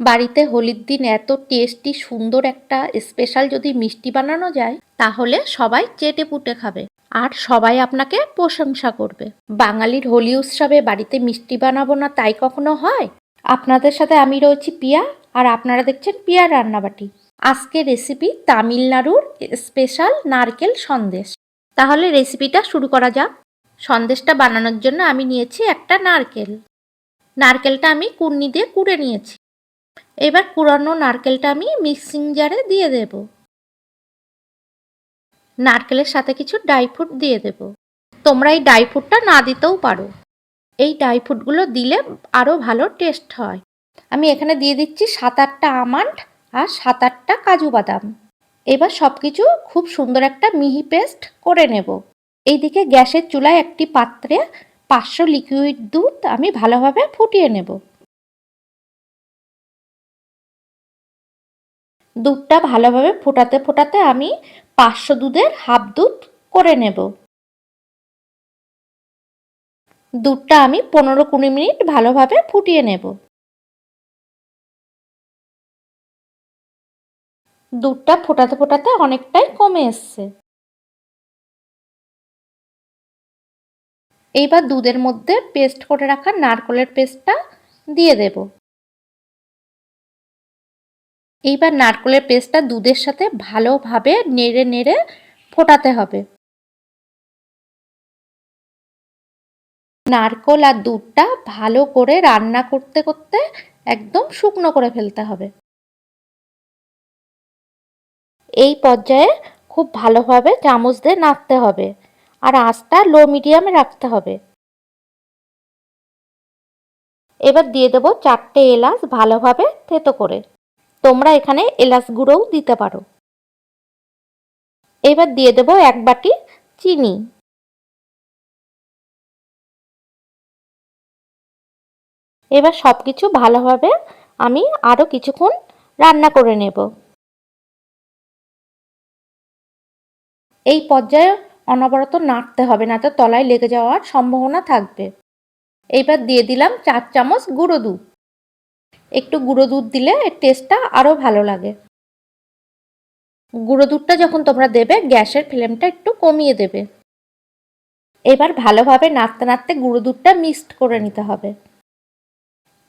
বাড়িতে হোলির দিন এত টেস্টি, সুন্দর একটা স্পেশাল যদি মিষ্টি বানানো যায়, তাহলে সবাই চেটে পুটে খাবে আর সবাই আপনাকে প্রশংসা করবে। বাঙালির হোলি উৎসবে বাড়িতে মিষ্টি বানাবো না তাই কখনো হয়? আপনাদের সাথে আমি রয়েছি পিয়া আর আপনারা দেখছেন পিয়ার রান্নাবাটি। আজকে রেসিপি তামিলনাড়ুর স্পেশাল নারকেল সন্দেশ। তাহলে রেসিপিটা শুরু করা যাক। সন্দেশটা বানানোর জন্য আমি নিয়েছি একটা নারকেল। নারকেলটা আমি কুর্নি দিয়ে কুড়ে নিয়েছি। এবার পুরানো নারকেলটা আমি মিক্সিং জারে দিয়ে দেব। নারকেলের সাথে কিছু ড্রাই ফ্রুট দিয়ে দেব। তোমরা এই ড্রাই ফ্রুটটা না দিতেও পারো। এই ড্রাই ফ্রুটগুলো দিলে আরও ভালো টেস্ট হয়। আমি এখানে দিয়ে দিচ্ছি সাত আটটা আমান্ড আর সাত আটটা কাজু বাদাম। এবার সব কিছু খুব সুন্দর একটা মিহি পেস্ট করে নেব। এইদিকে গ্যাসের চুলায় একটি পাত্রে পাঁচশো লিকুইড দুধ আমি ভালোভাবে ফুটিয়ে নেব। দুধটা ভালোভাবে ফোটাতে ফোটাতে আমি পাঁচশো দুধের হাফ দুধ করে নেব। দুধটা আমি পনেরো কুড়ি মিনিট ভালোভাবে ফুটিয়ে নেব। দুধটা ফোটাতে ফোটাতে অনেকটাই কমে এসছে। এইবার দুধের মধ্যে পেস্ট করে রাখা নারকলের পেস্টটা দিয়ে দেব। এইবার নারকলের পেস্টটা দুধের সাথে ভালোভাবে নেড়ে নেড়ে ফোটাতে হবে। নারকল আর দুধটা ভালো করে রান্না করতে করতে একদম শুকনো করে ফেলতে হবে। এই পর্যায়ে খুব ভালোভাবে চামচ দিয়ে নাড়তে হবে আর আঁচটা লো মিডিয়ামে রাখতে হবে। এবার দিয়ে দেবো চারটে এলাচ ভালোভাবে থেতো করে। তোমরা এখানে এলাচ গুঁড়োও দিতে পারো। এবার দিয়ে দেবো এক বাটি চিনি। এবার সব কিছু ভালোভাবে আমি আরও কিছুক্ষণ রান্না করে নেব। এই পর্যায়ে অনবরত নাড়তে হবে, না তো তলায় লেগে যাওয়ার সম্ভাবনা থাকবে। এইবার দিয়ে দিলাম চার চামচ গুঁড়ো দুধ। একটু গুঁড়ো দুধ দিলে টেস্টটা আরও ভালো লাগে। গুঁড়ো দুধটা যখন তোমরা দেবে, গ্যাসের ফ্লেমটা একটু কমিয়ে দেবে। এবার ভালোভাবে নাড়তে নাড়তে গুঁড়ো দুধটা মিক্সড করে নিতে হবে।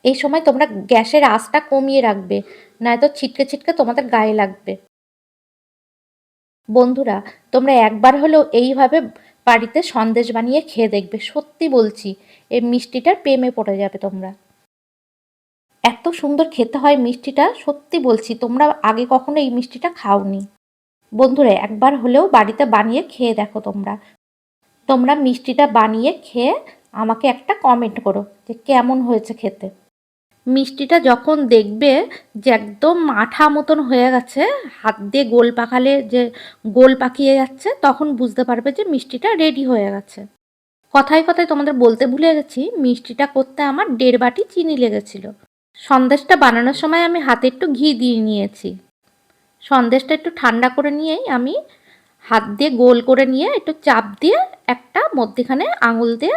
এই সময় তোমরা গ্যাসের আঁচটা কমিয়ে রাখবে, নয়তো ছিটকে ছিটকে তোমাদের গায়ে লাগবে। বন্ধুরা, তোমরা একবার হলেও এইভাবে বাড়িতে সন্দেশ বানিয়ে খেয়ে দেখবে, সত্যি বলছি। এই মিষ্টিটার প্রেমে পড়ে যাবে তোমরা। এত সুন্দর খেতে হয় মিষ্টিটা, সত্যি বলছি, তোমরা আগে কখনো এই মিষ্টিটা খাওনি। বন্ধুরা, একবার হলেও বাড়িতে বানিয়ে খেয়ে দেখো তোমরা। তোমরা মিষ্টিটা বানিয়ে খেয়ে আমাকে একটা কমেন্ট করো যে কেমন হয়েছে খেতে। মিষ্টিটা যখন দেখবে যে একদম মাঠা মতন হয়ে গেছে, হাত দিয়ে গোল পাকালে যে গোল পাকিয়ে যাচ্ছে, তখন বুঝতে পারবে যে মিষ্টিটা রেডি হয়ে গেছে। কথায় কথায় তোমাদের বলতে ভুলে গেছি, মিষ্টিটা করতে আমার দেড় বাটি চিনি লেগেছিল। সন্দেশটা বানানোর সময় আমি হাতে একটু ঘি দিয়ে নিয়েছি। সন্দেশটা একটু ঠান্ডা করে নিয়েই আমি হাত দিয়ে গোল করে নিয়ে একটু চাপ দিয়ে একটা মধ্যিখানে আঙুল দিয়ে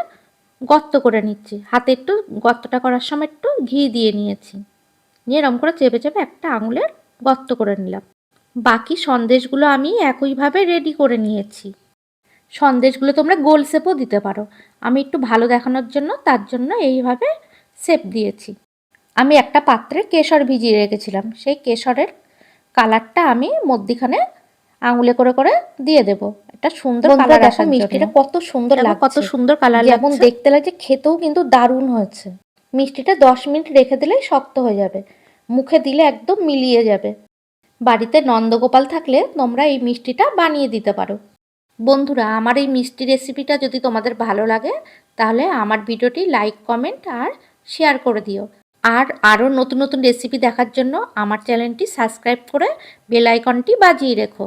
গর্ত করে নিচ্ছি। হাতে একটু গর্তটা করার সময় একটু ঘি দিয়ে নিয়েছি। নিয়ে এরম করে চেপে চেপে একটা আঙুলের গর্ত করে নিলাম। বাকি সন্দেশগুলো আমি একইভাবে রেডি করে নিয়েছি। সন্দেশগুলো তোমরা গোল শেপও দিতে পারো। আমি একটু ভালো দেখানোর জন্য তার জন্য এইভাবে শেপ দিয়েছি। আমি একটা পাত্রে কেশর ভিজিয়ে রেখেছিলাম। সেই কেশরের কালারটা আমি মধ্যিখানে আঙুলে করে করে দিয়ে দেব। একটা সুন্দর কালার আসা মিষ্টিটা কত সুন্দর লাগে কত সুন্দর কালার যেমন দেখতে লাগছে খেতেও কিন্তু দারুণ হয়েছে। মিষ্টিটা দশ মিনিট রেখে দিলেই শক্ত হয়ে যাবে। মুখে দিলে একদম মিলিয়ে যাবে। বাড়িতে নন্দগোপাল থাকলে তোমরা এই মিষ্টিটা বানিয়ে দিতে পারো। বন্ধুরা আমার এই মিষ্টি রেসিপিটা যদি তোমাদের ভালো লাগে তাহলে আমার ভিডিওটি লাইক কমেন্ট আর শেয়ার করে দিও। আর আরও নতুন নতুন রেসিপি দেখার জন্য আমার চ্যানেলটি সাবস্ক্রাইব করে বেল আইকনটি বাজিয়ে রেখো।